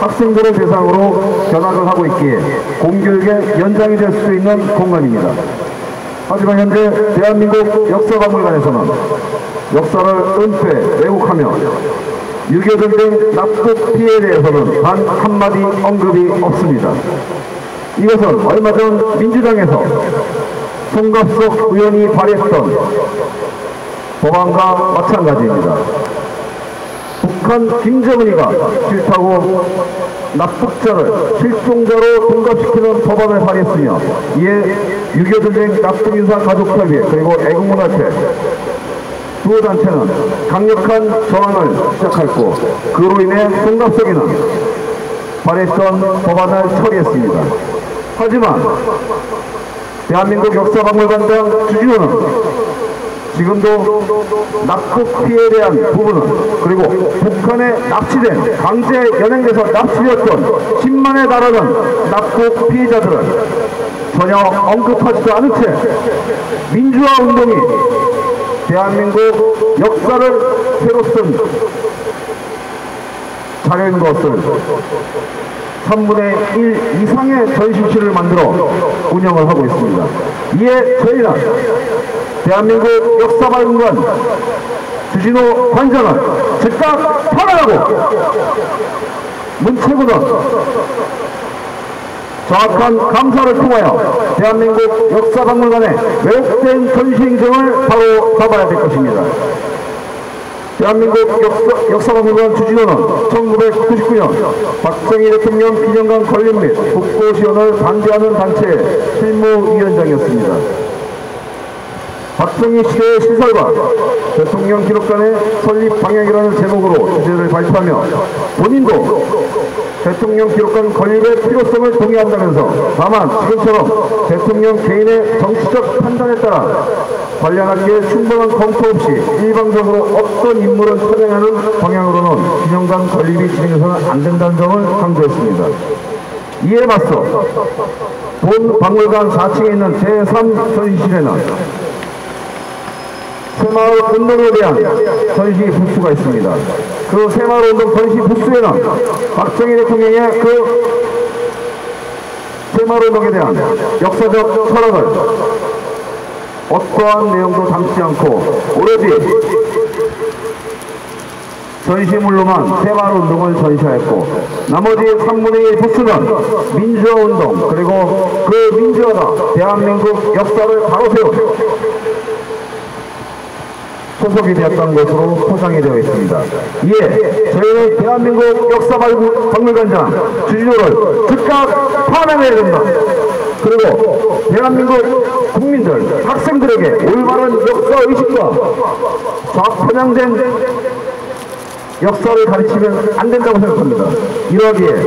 학생들을 대상으로 견학을 하고 있기에 공교육의 연장이 될수 있는 공간입니다. 하지만 현재 대한민국 역사박물관에서는 역사를 은폐, 왜곡하며 6.25 전쟁 납북 피해에 대해서는 단 한마디 언급이 없습니다. 이것은 얼마 전 민주당에서 송갑석 의원이 발의했던 법안과 마찬가지입니다. 북한 김정은이가 싫다고 납북자를 실종자로 동갑시키는 법안을 발의했으며 이에 6.25 전쟁 납북인사 가족협의회 그리고 애국문화체 두 단체는 강력한 저항을 시작했고 그로 인해 송갑석이는 발의했던 법안을 처리했습니다. 하지만 대한민국 역사박물관장 주진우는 지금도 납북 피해에 대한 부분은 그리고 북한에 납치된 강제 연행돼서 납치되었던 10만에 달하는 납북 피해자들을 전혀 언급하지도 않은 채 민주화 운동이 대한민국 역사를 새로 쓴 자료인 것을 3분의 1 이상의 전시실을 만들어 운영을 하고 있습니다. 이에 저희는 대한민국 역사박물관 주진호 관장은 즉각 파라하고 문체부는 정확한 감사를 통하여 대한민국 역사박물관의 왜곡된 전시 인증을 바로 잡아야 될 것입니다. 대한민국 역사, 역사박물관 주진호는 1999년 박정희 대통령 기념관 건립 및 국고 지원을 반대하는 단체의 실무위원장이었습니다. 박정희 시대의 시설과 대통령 기록관의 설립 방향이라는 제목으로 주제를 발표하며 본인도 대통령 기록관 건립의 필요성을 동의한다면서 다만 지금처럼 대통령 개인의 정치적 판단에 따라 관련하기에 충분한 검토 없이 일방적으로 어떤 인물을 선정하는 방향으로는 기념관 건립이 진행해서는 안 된다는 점을 강조했습니다. 이에 맞서 본 박물관 4층에 있는 제3전시실에는 새마을 운동에 대한 전시 부스가 있습니다. 그 새마을 운동 전시 부스에는 박정희 대통령의 그 새마을 운동에 대한 역사적 철학을 어떠한 내용도 담지 않고 오로지 전시물로만 새마을 운동을 전시하였고 나머지 3분의 1 부스는 민주화 운동 그리고 그 민주화가 대한민국 역사를 바로 세운 소속이 되었던 것으로 포장이 되어 있습니다. 이에 저희는 대한민국 역사박물관장 주진호를 즉각 파면해야 된다. 그리고 대한민국 국민들, 학생들에게 올바른 역사의식과 좌편향된 역사를 가르치면 안 된다고 생각합니다. 이러기에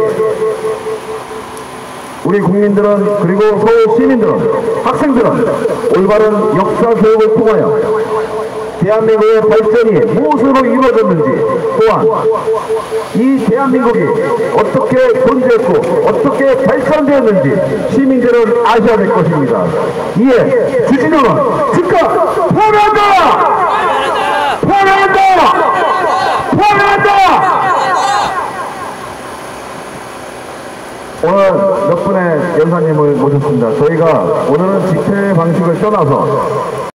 우리 국민들은 그리고 서울 시민들은 학생들은 올바른 역사 교육을 통하여 대한민국의 발전이 무엇으로 이루어졌는지 또한 이 대한민국이 어떻게 존재했고 어떻게 발전되었는지 시민들은 아셔야 될 것입니다. 이에 주진우는 즉각 포기한다! 포기한다! 포기한다! 오늘 몇 분의 연사님을 모셨습니다. 저희가 오늘은 집회 방식을 떠나서